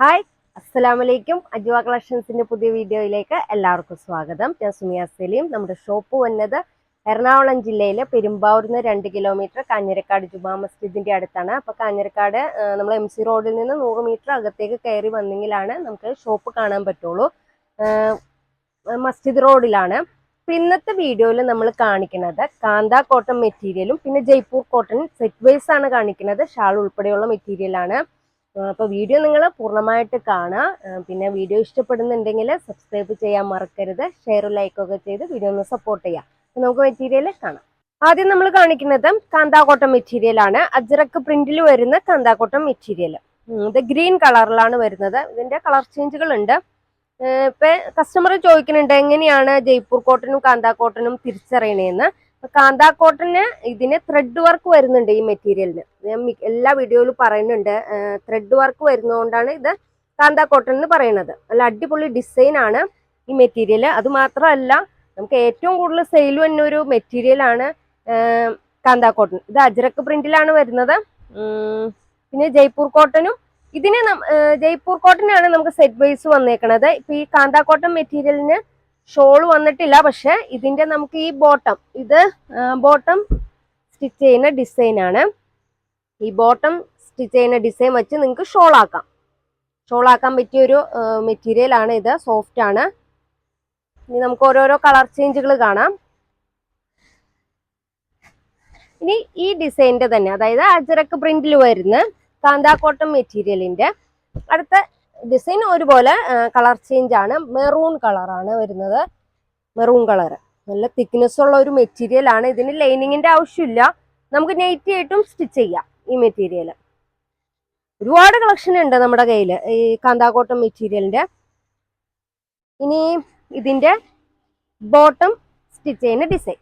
Hi അസ്സലാമലൈക്കും അജുവ കളക്ഷൻസിന്റെ പുതിയ വീഡിയോയിലേക്ക് എല്ലാവർക്കും സ്വാഗതം. ഞാൻ സുമിയ സലീം. നമ്മുടെ ഷോപ്പ് വന്നത് എറണാകുളം ജില്ലയിലെ പെരുമ്പാവൂരിൽ നിന്ന് രണ്ട് കിലോമീറ്റർ കാഞ്ഞിരക്കാട് ജുമാ മസ്ജിദിന്റെ അടുത്താണ്. അപ്പൊ കാഞ്ഞിരക്കാട് നമ്മൾ എം സി റോഡിൽ നിന്ന് നൂറ് മീറ്റർ അകത്തേക്ക് കയറി വന്നെങ്കിലാണ് നമുക്ക് ഷോപ്പ് കാണാൻ പറ്റുള്ളൂ. മസ്ജിദ് റോഡിലാണ്. ഇന്നത്തെ വീഡിയോയിൽ നമ്മൾ കാണിക്കുന്നത് കാന്ത കോട്ടൺ മെറ്റീരിയലും പിന്നെ ജയ്പൂർ കോട്ടൺ സെറ്റ് വൈസ് ആണ് കാണിക്കുന്നത്. ഷാൾ ഉൾപ്പെടെയുള്ള മെറ്റീരിയലാണ്. അപ്പോൾ വീഡിയോ നിങ്ങൾ പൂർണമായിട്ട് കാണുക പിന്നെ വീഡിയോ ഇഷ്ടപ്പെടുന്നുണ്ടെങ്കിൽ സബ്സ്ക്രൈബ് ചെയ്യാൻ മറക്കരുത്. ഷെയർ ലൈക്കൊക്കെ ചെയ്ത് വീഡിയോ ഒന്ന് സപ്പോർട്ട് ചെയ്യാം. അപ്പോൾ നമുക്ക് മെറ്റീരിയൽ കാണാം. ആദ്യം നമ്മൾ കാണിക്കുന്നത് കാന്താക്കോട്ടം മെറ്റീരിയൽ ആണ്. അജ്രക്ക് പ്രിന്റിൽ വരുന്ന കാന്താക്കോട്ടം മെറ്റീരിയൽ ഇത് ഗ്രീൻ കളറിലാണ് വരുന്നത്. ഇതിന്റെ കളർ ചേഞ്ചുകൾ ഉണ്ട്. ഇപ്പൊ കസ്റ്റമർ ചോദിക്കുന്നുണ്ട് എങ്ങനെയാണ് ജയ്പൂർ കോട്ടനും കാന്താ കോട്ടനും തിരിച്ചറിയണേന്ന്. കാന്താ കോട്ടന് ഇതിന് ത്രെഡ് വർക്ക് വരുന്നുണ്ട് ഈ മെറ്റീരിയലിന് ഞാൻ എല്ലാ വീഡിയോയിലും പറയുന്നുണ്ട്. ത്രെഡ് വർക്ക് വരുന്നതുകൊണ്ടാണ് ഇത് കാന്താ കോട്ടൺ എന്ന് പറയുന്നത്. നല്ല അടിപൊളി ഡിസൈൻ ആണ് ഈ മെറ്റീരിയൽ അത് മാത്രമല്ല നമുക്ക് ഏറ്റവും കൂടുതൽ സെയിൽ വന്ന ഒരു മെറ്റീരിയൽ ആണ് കാന്താ കോട്ടൺ ഇത് അജ്രക്ക് പ്രിന്റിലാണ് വരുന്നത്. പിന്നെ ജയ്പൂർ കോട്ടനും ഇതിന് ജയ്പൂർ കോട്ടനാണ് നമുക്ക് സെറ്റ് വൈസ് വന്നേക്കണത്. ഇപ്പൊ ഈ കാന്താ കോട്ടൺ മെറ്റീരിയലിന് ഷോൾ വന്നിട്ടില്ല പക്ഷെ ഇതിന്റെ നമുക്ക് ഈ ബോട്ടം ഇത് ബോട്ടം സ്റ്റിച്ച് ചെയ്യുന്ന ഡിസൈൻ ആണ്. ഈ ബോട്ടം സ്റ്റിച്ച് ചെയ്യുന്ന ഡിസൈൻ വെച്ച് നിങ്ങൾക്ക് ഷോൾ ആക്കാം. ഷോൾ ആക്കാൻ പറ്റിയ ഒരു മെറ്റീരിയൽ ആണ് ഇത് സോഫ്റ്റ് ആണ്. ഇനി നമുക്ക് ഓരോരോ കളർ ചേഞ്ചുകൾ കാണാം. ഇനി ഈ ഡിസൈനിന്റെ തന്നെ അതായത് അജറക്ക് പ്രിന്റിൽ വരുന്ന കാന്താക്കോട്ടം മെറ്റീരിയലിന്റെ അടുത്ത ഡിസൈൻ ഒരുപോലെ കളർ ചേഞ്ച് ആണ്. മെറൂൺ കളറാണ് വരുന്നത്. മെറൂൺ കളർ നല്ല തിക്നെസ് ഉള്ള ഒരു മെറ്റീരിയൽ ആണ്. ഇതിന് ലൈനിങ്ങിന്റെ ആവശ്യമില്ല. നമുക്ക് നെയ്റ്റി ആയിട്ടും സ്റ്റിച്ച് ചെയ്യാം ഈ മെറ്റീരിയൽ ഒരുപാട് കളക്ഷൻ ഉണ്ട് നമ്മുടെ കയ്യിൽ ഈ കാന്താക്കോട്ടം മെറ്റീരിയലിന്റെ ഇനി ഇതിന്റെ ബോട്ടം സ്റ്റിച്ച് ചെയ്യുന്ന ഡിസൈൻ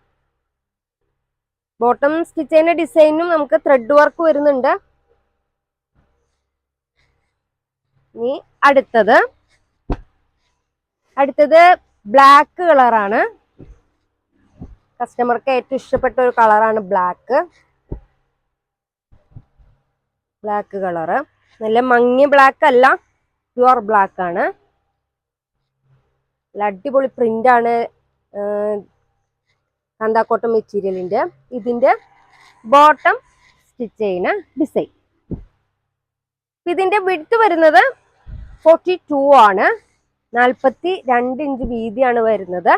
ബോട്ടം സ്റ്റിച്ച് ചെയ്യുന്ന ഡിസൈനും നമുക്ക് ത്രെഡ് വർക്ക് വരുന്നുണ്ട്. ഇനി അടുത്തത്. അടുത്തത് ബ്ലാക്ക് കളറാണ് കസ്റ്റമർക്ക് ഏറ്റവും ഇഷ്ടപ്പെട്ട ഒരു കളറാണ് ബ്ലാക്ക് ബ്ലാക്ക് കളറ് നല്ല മങ്ങിയ ബ്ലാക്ക് അല്ല പ്യുവർ ബ്ലാക്ക് ആണ്. നല്ല അടിപൊളി പ്രിന്റ് ആണ് കാന്താക്കോട്ടം മെറ്റീരിയലിന്റെ ഇതിന്റെ ബോട്ടം സ്റ്റിച്ച് ചെയ്യുന്ന ഡിസൈൻ ഇതിന്റെ വിടുത്ത് വരുന്നത് ഫോർട്ടി ടു ആണ്. നാൽപ്പത്തി രണ്ട് ഇഞ്ച് വീതിയാണ് വരുന്നത്.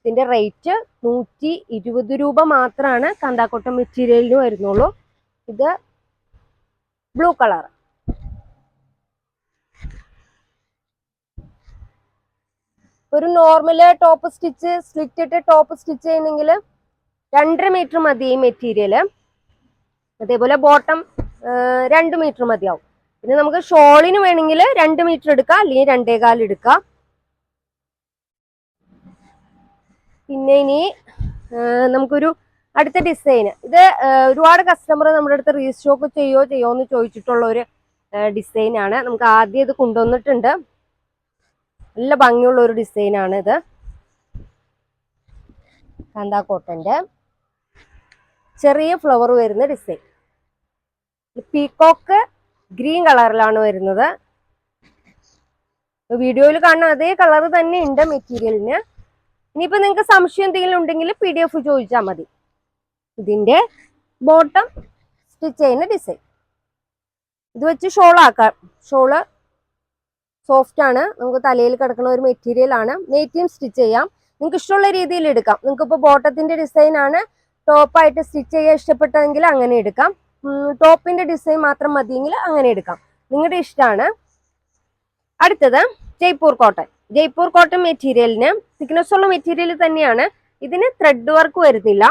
ഇതിന്റെ റേറ്റ് നൂറ്റി ഇരുപത് രൂപ മാത്രമാണ് കന്താക്കോട്ടം മെറ്റീരിയലിന് വരുന്നുള്ളൂ. ഇത് ബ്ലൂ കളർ ഒരു നോർമൽ ടോപ്പ് സ്റ്റിച്ച് സ്ലിറ്റ് ഇട്ട് ടോപ്പ് സ്റ്റിച്ച് ചെയ്യുന്നെങ്കിൽ രണ്ടര മീറ്റർ മതി ഈ മെറ്റീരിയൽ അതേപോലെ ബോട്ടം രണ്ട് മീറ്റർ മതിയാവും. പിന്നെ നമുക്ക് ഷോളിന് വേണമെങ്കിൽ രണ്ട് മീറ്റർ എടുക്കാം അല്ലെങ്കിൽ രണ്ടേകാൽ എടുക്കാം. പിന്നെ ഇനി നമുക്കൊരു അടുത്ത ഡിസൈൻ ഇത് ഒരുപാട് കസ്റ്റമർ നമ്മുടെ അടുത്ത് റീസ്റ്റോക്ക് ചെയ്യോ ചെയ്യോ എന്ന് ചോദിച്ചിട്ടുള്ള ഒരു ഡിസൈനാണ് നമുക്ക് ആദ്യം ഇത് കൊണ്ടുവന്നിട്ടുണ്ട്. നല്ല ഭംഗിയുള്ള ഒരു ഡിസൈനാണ് ഇത്. കാന്താ കോട്ടന്റെ. ചെറിയ ഫ്ലവർ വരുന്ന ഡിസൈൻ. പീകോക്ക് ഗ്രീൻ കളറിലാണ് വരുന്നത്. വീഡിയോയിൽ കാണുന്ന അതേ കളർ തന്നെ ഉണ്ട് മെറ്റീരിയലിന്. ഇനിയിപ്പോ നിങ്ങൾക്ക് സംശയം എന്തെങ്കിലും ഉണ്ടെങ്കിൽ പി ഡി എഫ് ചോദിച്ചാൽ മതി. ഇതിന്റെ ബോട്ടം സ്റ്റിച്ച് ചെയ്യുന്ന ഡിസൈൻ ഇത് വെച്ച് ഷോൾ ആക്കാം. ഷോൾ സോഫ്റ്റ് ആണ്. നമുക്ക് തലയിൽ കിടക്കുന്ന ഒരു മെറ്റീരിയൽ ആണ്. നെയ്റ്റിയും സ്റ്റിച്ച് ചെയ്യാം. നിങ്ങൾക്ക് ഇഷ്ടമുള്ള രീതിയിൽ എടുക്കാം. നിങ്ങൾക്ക് ഇപ്പോൾ ബോട്ടത്തിന്റെ ഡിസൈൻ ആണ്. ടോപ്പായിട്ട് സ്റ്റിച്ച് ചെയ്യാൻ ഇഷ്ടപ്പെട്ടതെങ്കിൽ അങ്ങനെ എടുക്കാം. ടോപ്പിന്റെ ഡിസൈൻ മാത്രം മതിയെങ്കിൽ അങ്ങനെ എടുക്കാം. നിങ്ങളുടെ ഇഷ്ടമാണ്. അടുത്തത് ജയ്പൂർ കോട്ടൺ. ജയ്പൂർ കോട്ടൺ മെറ്റീരിയലിന് തിക്നെസ് ഉള്ള മെറ്റീരിയൽ തന്നെയാണ്. ഇതിന് ത്രെഡ് വർക്ക് വരുന്നില്ല.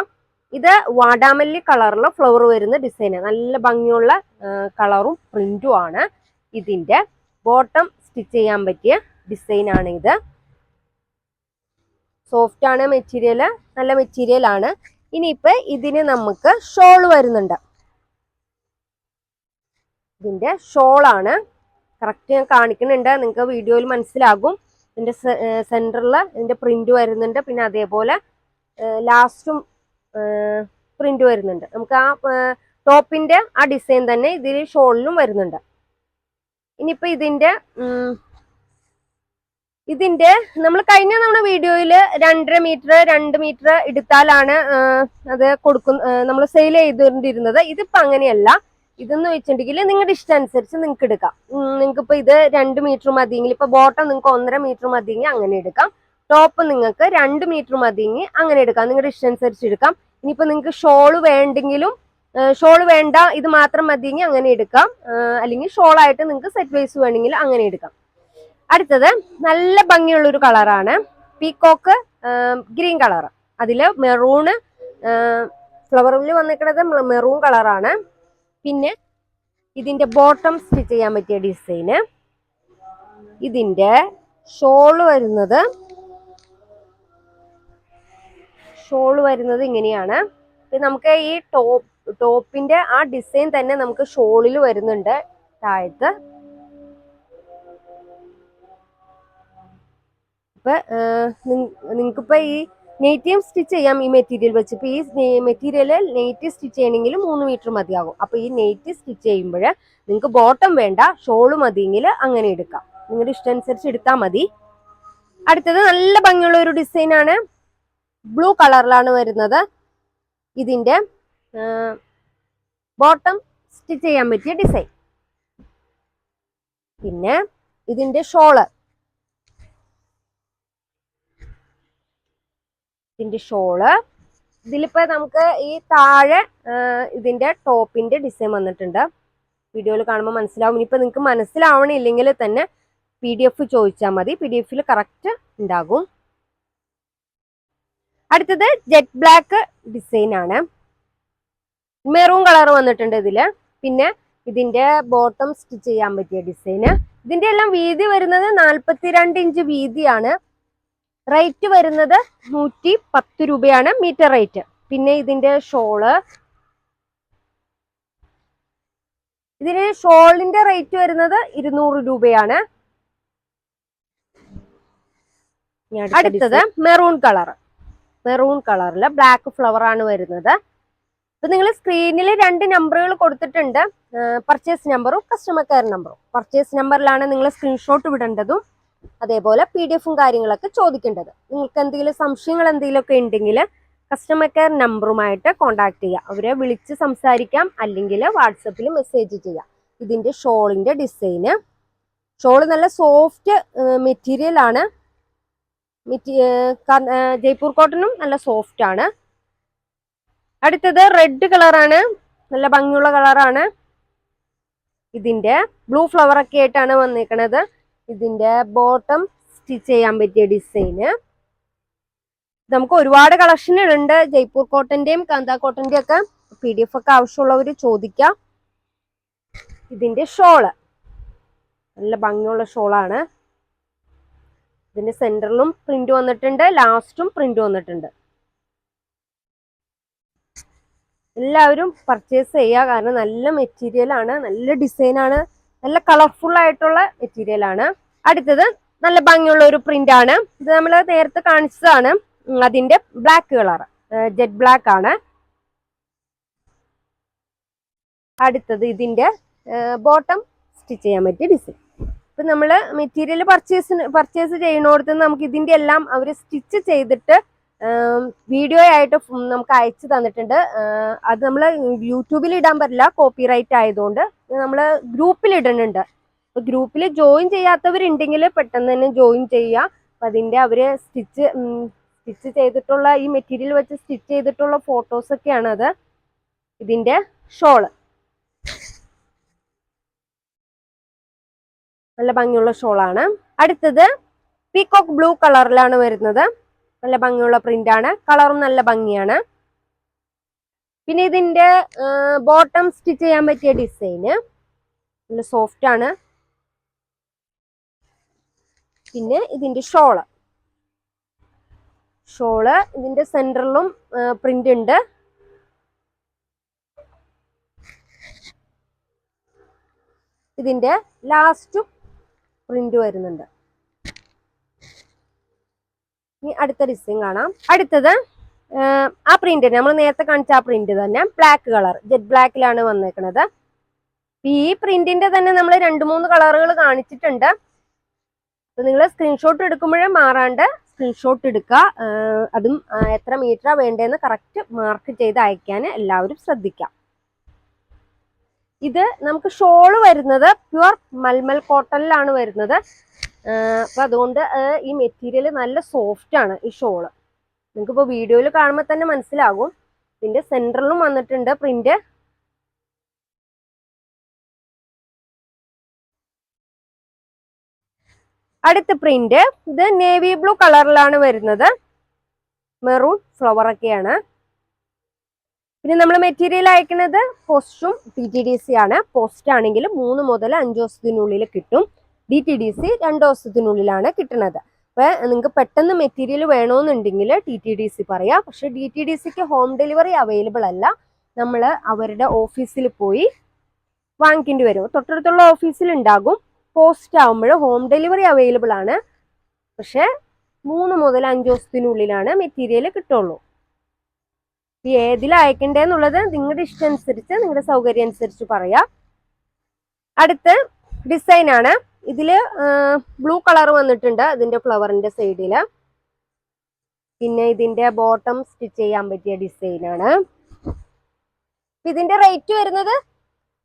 ഇത് വാടാമല്ലി കളറുള്ള ഫ്ലവർ വരുന്ന ഡിസൈൻ നല്ല ഭംഗിയുള്ള കളറും പ്രിന്റും ആണ് ഇതിന്റെ. ബോട്ടം സ്റ്റിച്ച് ചെയ്യാൻ പറ്റിയ ഡിസൈൻ ആണ് ഇത്. സോഫ്റ്റ് ആണ് മെറ്റീരിയൽ നല്ല മെറ്റീരിയൽ ആണ്. ഇനിയിപ്പോ ഇതിന് നമുക്ക് ഷോൾ വരുന്നുണ്ട്. ഇതിന്റെ ഷോളാണ്. കറക്റ്റ് ഞാൻ കാണിക്കുന്നുണ്ട്. നിങ്ങൾക്ക് വീഡിയോയിൽ മനസ്സിലാകും. ഇതിന്റെ സെന്ററിൽ ഇതിന്റെ പ്രിന്റ് വരുന്നുണ്ട്. പിന്നെ അതേപോലെ ലാസ്റ്റും പ്രിന്റ് വരുന്നുണ്ട്. നമുക്ക് ആ ടോപ്പിന്റെ ആ ഡിസൈൻ തന്നെ ഇതിൽ ഷോളിലും വരുന്നുണ്ട്. ഇനിയിപ്പോ ഇതിന്റെ ഇതിന്റെ ഇതിന്റെ നമ്മൾ കഴിഞ്ഞ നമ്മുടെ വീഡിയോയിൽ രണ്ടര മീറ്റർ രണ്ട് മീറ്റർ എടുത്താലാണ് അത് കൊടുക്കുന്ന നമ്മൾ സെയിൽ ചെയ്തുകൊണ്ടിരുന്നത്. ഇതിപ്പോ അങ്ങനെയല്ല. ഇതെന്ന് വെച്ചിട്ടുണ്ടെങ്കിൽ നിങ്ങളുടെ ഇഷ്ടം അനുസരിച്ച് നിങ്ങൾക്ക് എടുക്കാം. നിങ്ങൾക്ക് ഇപ്പൊ ഇത് രണ്ട് മീറ്റർ മതിയെങ്കിൽ ഇപ്പൊ ബോട്ടം നിങ്ങൾക്ക് ഒന്നര മീറ്റർ മതിയെങ്കിൽ അങ്ങനെ എടുക്കാം. ടോപ്പ് നിങ്ങൾക്ക് രണ്ട് മീറ്റർ മതിയെങ്കിൽ അങ്ങനെ എടുക്കാം. നിങ്ങളുടെ ഇഷ്ടം അനുസരിച്ച് എടുക്കാം. ഇനിയിപ്പോ നിങ്ങൾക്ക് ഷോൾ വേണ്ടെങ്കിലും ഷോൾ വേണ്ട ഇത് മാത്രം മതിയെങ്കിൽ അങ്ങനെ എടുക്കാം. അല്ലെങ്കിൽ ഷോളായിട്ട് നിങ്ങൾക്ക് സെറ്റ് വൈസ് വേണമെങ്കിൽ അങ്ങനെ എടുക്കാം. അടുത്തത് നല്ല ഭംഗിയുള്ള ഒരു കളറാണ് പീക്കോക്ക് ഗ്രീൻ കളർ അതിൽ മെറൂണ് ഫ്ലവറിൽ വന്നിരിക്കുന്നത് മെറൂൺ കളറാണ് പിന്നെ ഇതിന്റെ ബോട്ടം സ്റ്റിച്ച് ചെയ്യാൻ പറ്റിയ ഡിസൈന് ഇതിന്റെ ഷോൾ വരുന്നത് ഷോൾ വരുന്നത് ഇങ്ങനെയാണ്. നമുക്ക് ഈ ടോപ്പ് ടോപ്പിന്റെ ആ ഡിസൈൻ തന്നെ നമുക്ക് ഷോളിൽ വരുന്നുണ്ട് താഴത്ത്. ഇപ്പൊ നിങ്ങൾക്കിപ്പോ ഈ നെയ്റ്റീവ് സ്റ്റിച്ച് ചെയ്യാം ഈ മെറ്റീരിയൽ വെച്ച്. ഇപ്പൊ ഈ മെറ്റീരിയൽ നെയ്റ്റ് സ്റ്റിച്ച് ചെയ്യണമെങ്കിൽ മൂന്ന് മീറ്റർ മതിയാകും. അപ്പൊ ഈ നെയ്റ്റ് സ്റ്റിച്ച് ചെയ്യുമ്പോൾ നിങ്ങൾക്ക് ബോട്ടം വേണ്ട ഷോൾ മതിയെങ്കിൽ അങ്ങനെ എടുക്കാം. നിങ്ങളുടെ ഇഷ്ടം അനുസരിച്ച് എടുത്താൽ മതി. അടുത്തത് നല്ല ഭംഗിയുള്ള ഒരു ഡിസൈൻ ആണ്. ബ്ലൂ കളറിലാണ് വരുന്നത്. ഇതിന്റെ ബോട്ടം സ്റ്റിച്ച് ചെയ്യാൻ പറ്റിയ ഡിസൈൻ പിന്നെ ഇതിന്റെ ഷോൾ ഇതിന്റെ ഷോൾ. ഇതിലിപ്പോ നമുക്ക് ഈ താഴെ ഇതിന്റെ ടോപ്പിന്റെ ഡിസൈൻ വന്നിട്ടുണ്ട്. വീഡിയോയിൽ കാണുമ്പോൾ മനസ്സിലാവും. ഇനിയിപ്പോൾ നിങ്ങൾക്ക് മനസ്സിലാവണില്ലെങ്കിൽ തന്നെ പി ഡി എഫ് ചോദിച്ചാൽ മതി. പി ഡി എഫിൽ കറക്റ്റ് ഉണ്ടാകും. അടുത്തത് ജെറ്റ് ബ്ലാക്ക് ഡിസൈൻ ആണ്. മെറൂൺ കളർ വന്നിട്ടുണ്ട് ഇതിൽ. പിന്നെ ഇതിന്റെ ബോട്ടം സ്റ്റിച്ച് ചെയ്യാൻ പറ്റിയ ഡിസൈന് ഇതിന്റെ എല്ലാം വീതി വരുന്നത് നാൽപ്പത്തിരണ്ട് ഇഞ്ച് വീതിയാണ്. റേറ്റ് വരുന്നത് നൂറ്റി പത്ത് രൂപയാണ് മീറ്റർ റേറ്റ് പിന്നെ ഇതിന്റെ ഷോൾ ഇതിന് ഷോളിന്റെ റേറ്റ് വരുന്നത് ഇരുന്നൂറ് രൂപയാണ്. അടുത്തത് മെറൂൺ കളർ മെറൂൺ കളറിൽ ബ്ലാക്ക് ഫ്ലവർ ആണ് വരുന്നത്. ഇപ്പൊ നിങ്ങൾ സ്ക്രീനിൽ രണ്ട് നമ്പറുകൾ കൊടുത്തിട്ടുണ്ട്. പർച്ചേസ് നമ്പറും കസ്റ്റമർ കെയർ നമ്പറും പർച്ചേസ് നമ്പറിലാണ് നിങ്ങൾ സ്ക്രീൻഷോട്ട് വിടേണ്ടതും അതേപോലെ പി ഡി എഫും കാര്യങ്ങളൊക്കെ ചോദിക്കേണ്ടത്. നിങ്ങൾക്ക് എന്തെങ്കിലും സംശയങ്ങൾ എന്തെങ്കിലുമൊക്കെ ഉണ്ടെങ്കിൽ കസ്റ്റമർ കെയർ നമ്പറുമായിട്ട് കോൺടാക്ട് ചെയ്യുക. അവരെ വിളിച്ച് സംസാരിക്കാം. അല്ലെങ്കിൽ വാട്സപ്പിൽ മെസ്സേജ് ചെയ്യാം. ഇതിന്റെ ഷോളിന്റെ ഡിസൈന് ഷോൾ നല്ല സോഫ്റ്റ് മെറ്റീരിയൽ ആണ്. ജയ്പൂർ കോട്ടനും നല്ല സോഫ്റ്റ് ആണ്. അടുത്തത് റെഡ് കളറാണ് നല്ല ഭംഗിയുള്ള കളറാണ് ഇതിന്റെ ബ്ലൂ ഫ്ലവർ ഒക്കെ ആയിട്ടാണ് വന്നിരിക്കുന്നത് ഇതിന്റെ ബോട്ടം സ്റ്റിച്ച് ചെയ്യാൻ പറ്റിയ ഡിസൈന് നമുക്ക് ഒരുപാട് കളക്ഷനുകളുണ്ട് ജയ്പൂർ കോട്ടന്റെയും കാന്ത കോട്ടന്റെയും ഒക്കെ പി ഡി എഫ് ഒക്കെ ആവശ്യമുള്ളവർ ചോദിക്കാം. ഇതിന്റെ ഷോൾ നല്ല ഭംഗിയുള്ള ഷോളാണ് ഇതിന്റെ സെന്ററിലും പ്രിന്റ് വന്നിട്ടുണ്ട്. ലാസ്റ്റും പ്രിന്റ് വന്നിട്ടുണ്ട്. എല്ലാവരും പർച്ചേസ് ചെയ്യുക കാരണം നല്ല മെറ്റീരിയൽ ആണ്. നല്ല ഡിസൈനാണ് നല്ല കളർഫുൾ ആയിട്ടുള്ള മെറ്റീരിയൽ ആണ്. അടുത്തത് നല്ല ഭംഗിയുള്ള ഒരു പ്രിന്റ് ആണ്. ഇത് നമ്മൾ നേരത്തെ കാണിച്ചതാണ്. അതിന്റെ ബ്ലാക്ക് കളർ ജെറ്റ് ബ്ലാക്ക് ആണ്. അടുത്തത് ഇതിന്റെ ബോട്ടം സ്റ്റിച്ച് ചെയ്യാൻ പറ്റിയ ഡിസൈൻ ഇപ്പൊ നമ്മൾ മെറ്റീരിയൽ പർച്ചേസിന് പർച്ചേസ് ചെയ്യുന്നിടത്ത് നമുക്ക് ഇതിന്റെ എല്ലാം അവർ സ്റ്റിച്ച് ചെയ്തിട്ട് വീഡിയോ ആയിട്ട് നമുക്ക് അയച്ചു തന്നിട്ടുണ്ട്. അത് നമ്മൾ യൂട്യൂബിൽ ഇടാൻ പറ്റില്ല കോപ്പിറൈറ്റ് ആയതുകൊണ്ട്. നമ്മൾ ഗ്രൂപ്പിൽ ഇടുന്നുണ്ട്. ഗ്രൂപ്പിൽ ജോയിൻ ചെയ്യാത്തവരുണ്ടെങ്കിൽ പെട്ടെന്ന് തന്നെ ജോയിൻ ചെയ്യുക. അപ്പം അതിന്റെ അവർ സ്റ്റിച്ച് സ്റ്റിച്ച് ചെയ്തിട്ടുള്ള ഈ മെറ്റീരിയൽ വെച്ച് സ്റ്റിച്ച് ചെയ്തിട്ടുള്ള ഫോട്ടോസൊക്കെയാണ് അത്. ഇതിന്റെ ഷോൾ. നല്ല ഭംഗിയുള്ള ഷോളാണ്. അടുത്തത് പീകോക്ക് ബ്ലൂ കളറിലാണ് വരുന്നത്. നല്ല ഭംഗിയുള്ള പ്രിന്റ് ആണ്. കളറും നല്ല ഭംഗിയാണ്. പിന്നെ ഇതിന്റെ ബോട്ടം സ്റ്റിച്ച് ചെയ്യാൻ പറ്റിയ ഡിസൈന് നല്ല സോഫ്റ്റ് ആണ്. പിന്നെ ഇതിന്റെ ഷോൾ ഷോൾ ഇതിന്റെ സെന്ററിലും പ്രിന്റ് ഉണ്ട്. ഇതിന്റെ ലാസ്റ്റും പ്രിന്റ് വരുന്നുണ്ട്. ഇനി അടുത്ത ഡിസൈൻ കാണാം. അടുത്തത് ആ പ്രിന്റ് നമ്മൾ നേരത്തെ കാണിച്ച ആ പ്രിന്റ് തന്നെ. ബ്ലാക്ക് കളർ ജെറ്റ് ബ്ലാക്കിലാണ് വന്നേക്കുന്നത് ഈ പ്രിന്റിന്റെ തന്നെ നമ്മൾ രണ്ട് മൂന്ന് കളറുകൾ കാണിച്ചിട്ടുണ്ട്. അപ്പൊ നിങ്ങൾ സ്ക്രീൻഷോട്ട് എടുക്കുമ്പോഴേ മാറാണ്ട് സ്ക്രീൻഷോട്ട് എടുക്കുക. അതും എത്ര മീറ്ററാ വേണ്ടതെന്ന് കറക്റ്റ് മാർക്ക് ചെയ്ത് അയക്കാൻ എല്ലാവരും ശ്രദ്ധിക്കാം. ഇത് നമുക്ക് ഷോൾ വരുന്നത് പ്യുവർ മൽമൽ കോട്ടണിലാണ് വരുന്നത്. അപ്പൊ അതുകൊണ്ട് ഈ മെറ്റീരിയൽ നല്ല സോഫ്റ്റ് ആണ് ഈ ഷോൾ. നിങ്ങൾക്ക് ഇപ്പോൾ വീഡിയോയിൽ കാണുമ്പോൾ തന്നെ മനസ്സിലാകും. ഇതിന്റെ സെന്ററിലും വന്നിട്ടുണ്ട്. പ്രിന്റ് അടുത്ത പ്രിന്റ് ഇത് നേവി ബ്ലൂ കളറിലാണ് വരുന്നത്. മെറൂൺ ഫ്ലവർ ഒക്കെയാണ്. പിന്നെ നമ്മൾ മെറ്റീരിയൽ അയക്കുന്നത് പോസ്റ്റും ടി ടി ഡി സി ആണ്. പോസ്റ്റ് ആണെങ്കിൽ മൂന്ന് മുതൽ അഞ്ച് ദിവസത്തിനുള്ളിൽ കിട്ടും. ഡി ടി ഡി സി രണ്ട് ദിവസത്തിനുള്ളിലാണ് കിട്ടുന്നത് അപ്പൊ നിങ്ങൾക്ക് പെട്ടെന്ന് മെറ്റീരിയൽ വേണമെന്നുണ്ടെങ്കിൽ ടി ടി ഡി സി പറയാം. പക്ഷെ ഡി ടി ഡി സിക്ക് ഹോം ഡെലിവറി അവൈലബിൾ അല്ല. നമ്മൾ അവരുടെ ഓഫീസിൽ പോയി വാങ്ങിക്കേണ്ടി വരും. തൊട്ടടുത്തുള്ള ഓഫീസിൽ ഉണ്ടാകും. പോസ്റ്റ് ആകുമ്പോൾ ഹോം ഡെലിവറി അവൈലബിൾ ആണ്. പക്ഷെ മൂന്ന് മുതൽ അഞ്ച് ദിവസത്തിനുള്ളിലാണ് മെറ്റീരിയൽ കിട്ടുള്ളൂ. അയക്കണ്ടേന്നുള്ളത് നിങ്ങളുടെ ഇഷ്ടം അനുസരിച്ച് നിങ്ങളുടെ സൗകര്യം അനുസരിച്ച് പറയാം. അടുത്ത ഡിസൈൻ ഇതിൽ ബ്ലൂ കളർ വന്നിട്ടുണ്ട് ഇതിന്റെ ഫ്ലവറിന്റെ സൈഡിൽ പിന്നെ ഇതിന്റെ ബോട്ടം സ്റ്റിച്ച് ചെയ്യാൻ പറ്റിയ ഡിസൈനാണ് ഇതിന്റെ റേറ്റ് വരുന്നത്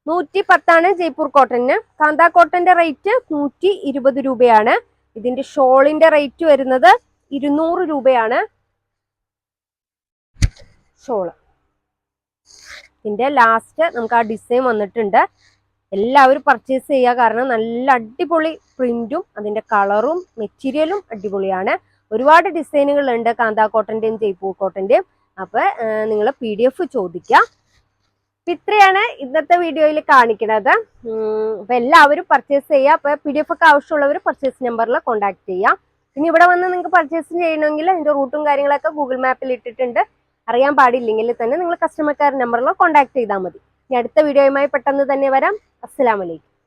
നൂറ്റി പത്താണ് ജയ്പൂർ കോട്ടണിന് കാന്ത കോട്ടന്റെ റേറ്റ് നൂറ്റി ഇരുപത് രൂപയാണ്. ഇതിന്റെ ഷോളിന്റെ റേറ്റ് വരുന്നത് ഇരുന്നൂറ് രൂപയാണ്. ഷോൾ. ഇതിന്റെ ലാസ്റ്റ് നമുക്ക് ആ ഡിസൈൻ വന്നിട്ടുണ്ട്. എല്ലാവരും പർച്ചേസ് ചെയ്യുക. കാരണം നല്ല അടിപൊളി പ്രിന്റും അതിന്റെ കളറും മെറ്റീരിയലും അടിപൊളിയാണ്. ഒരുപാട് ഡിസൈനുകൾ ഉണ്ട് കാന്താ കോട്ടന്റെയും ജയ്പൂർ കോട്ടന്റെയും അപ്പൊ നിങ്ങൾ പി ഡി എഫ് ചോദിക്കുക. അപ്പൊ ഇത്രയാണ് ഇന്നത്തെ വീഡിയോയിൽ കാണിക്കുന്നത് അപ്പൊ എല്ലാവരും പർച്ചേസ് ചെയ്യുക. അപ്പൊ പി ഡി എഫ് ഒക്കെ ആവശ്യമുള്ളവർ പർച്ചേസ് നമ്പറിൽ കോൺടാക്ട് ചെയ്യാം. ഇനി ഇവിടെ വന്ന് നിങ്ങൾക്ക് പർച്ചേസ് ചെയ്യണമെങ്കിൽ അതിന്റെ റൂട്ടും കാര്യങ്ങളൊക്കെ ഗൂഗിൾ മാപ്പിൽ ഇട്ടിട്ടുണ്ട്. അറിയാൻ പാടില്ലെങ്കിൽ തന്നെ നിങ്ങൾ കസ്റ്റമർ കെയർ നമ്പറിൽ കോൺടാക്ട് ചെയ്താൽ മതി. ഇനി അടുത്ത വീഡിയോയുമായി പെട്ടെന്ന് തന്നെ വരാം. അസ്സലാമലൈക്കും